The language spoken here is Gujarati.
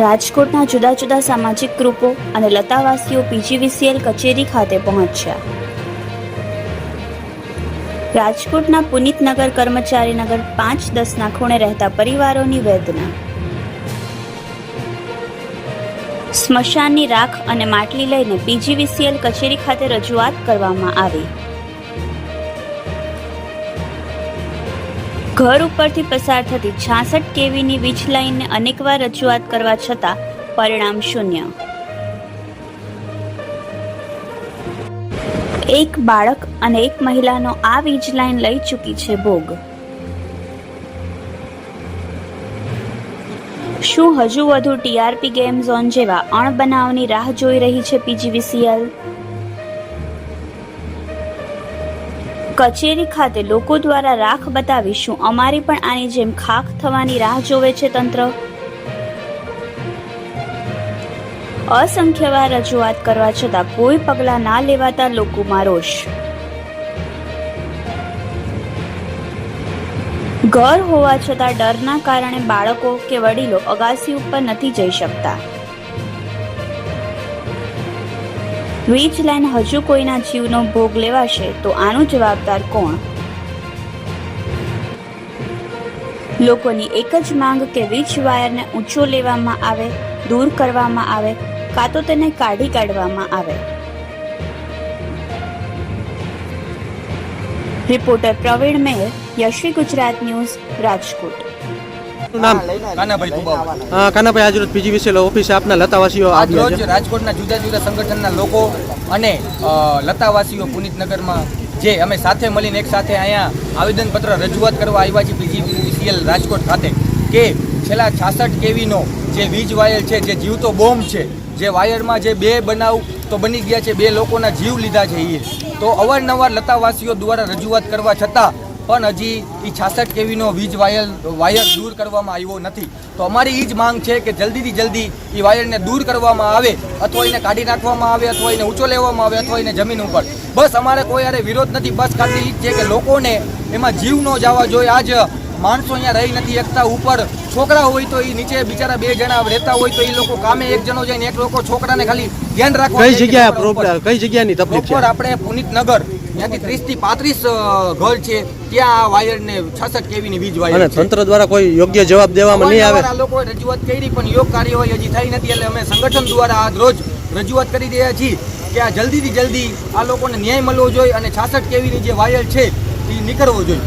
રાજકોટના જુદા જુદા સામાજિક ગ્રુપો અને લતાવાસીઓ પીજીવીસીએલ કચેરી ખાતે પહોંચ્યા. રાજકોટના પુનિતનગર કર્મચારીનગર પાંચ દસના ખૂણે રહેતા પરિવારોની વેદના. સ્મશાનની રાખ અને માટલી લઈને પીજીવીસીએલ કચેરી ખાતે રજૂઆત કરવામાં આવી. ઘર ઉપરથી પસાર થતી છાસઠ કેવીની વીજ લાઇનને અનેકવાર રજૂઆત કરવા છતાં પરિણામ શૂન્ય. એક બાળક અને એક મહિલાનો આ વીજ લાઇન લઈ ચૂકી છે ભોગ. શું હજુ વધુ ટીઆરપી ગેમ ઝોન જેવા અણબનાવની રાહ જોઈ રહી છે પીજીવીસીએલ? કચેરી ખાતે લોકો દ્વારા રાખ બતાવી શું અમારી પણ આની જેમ ખાખ થવાની રાહ જોવે છે તંત્ર. અસંખ્ય વાર રજૂઆત કરવા છતાં કોઈ પગલાં ના લેવાતા લોકોમાં રોષ. ઘર હોવા છતાં ડરના કારણે બાળકો કે વડીલો અગાસી ઉપર નથી જઈ શકતા. વીજ લાઈન હજુ કોઈના જીવનો ભોગ લેવાશે તો આનું જવાબદાર કોણ? લોકોની એક જ માંગ કે વીજ વાયરને ઊંચો લેવામાં આવે, દૂર કરવામાં આવે, કાં તો તેને કાઢી કાઢવામાં આવે. Reporter Pravin Mer Yashvi Gujarat news Rajkot. નામ? કાનાભાઈ કુબાવા અ, કાનાભાઈ આજરોજ પીજીવીસીએલ ઓફિસે આપના લતાવાસીઓ આજરોજ રાજકોટના જુદા જુદા સંગઠનના લોકો અને લતાવાસીઓ પુનિતનગરમાં જે અમે સાથે મળીને એક સાથે અહીંયા આવેદનપત્ર રજૂઆત કરવા આવ્યા છીએ પીજીવીસીએલ રાજકોટ ખાતે કે છેલ્લા છાસઠ કેવીનો જે વીજ વાયર છે જે જીવતો બોમ્બ છે જે વાયરમાં જે બે બનાવ તો બની ગયા છે બે લોકોના જીવ લીધા છે એ તો અવારનવાર લતાવાસીઓ દ્વારા રજૂઆત કરવા છતાં પણ હજી એ છાસઠ કેવીનો વીજ વાયર વાયર દૂર કરવામાં આવ્યો નથી. તો અમારી એ જ માંગ છે કે જલ્દીથી જલ્દી એ વાયરને દૂર કરવામાં આવે, અથવા એને કાઢી નાખવામાં આવે, અથવા એને ઊંચો લેવામાં આવે, અથવા એને જમીન ઉપર. બસ અમારે કોઈ યારે વિરોધ નથી. બસ ખાલી છે કે લોકોને એમાં જીવ ન જવા જોઈએ. આજ માણસો અહીંયા રહી નથી એકતા ઉપર. છોકરા હોય તો એ નીચે બિચારા બે જણા રહેતા હોય તો એ લોકો કામે એક જણો જાય ને એક લોકો છોકરાને ખાલી ધ્યાન રાખવા કઈ જગ્યાએ કઈ જગ્યાની તકલીફ છે? આપણે પુનિતનગર ત્યાંથી ત્રીસથી પાંત્રીસ ઘર છે. ત્યાં આ વાયર ને છસઠ કેવી ની વીજ વાયર તંત્ર દ્વારા કોઈ યોગ્ય જવાબ દેવામાં નહીં આવે? આ લોકોએ રજૂઆત કરી પણ યોગ કાર્યવાહી હજી થઈ નથી. એટલે અમે સંગઠન દ્વારા આજ રોજ રજૂઆત કરી રહ્યા છીએ કે આ જલ્દીથી જલ્દી આ લોકોને ન્યાય મળવો જોઈએ અને છાસઠ કેવીની જે વાયર છે એ નીકળવો જોઈએ.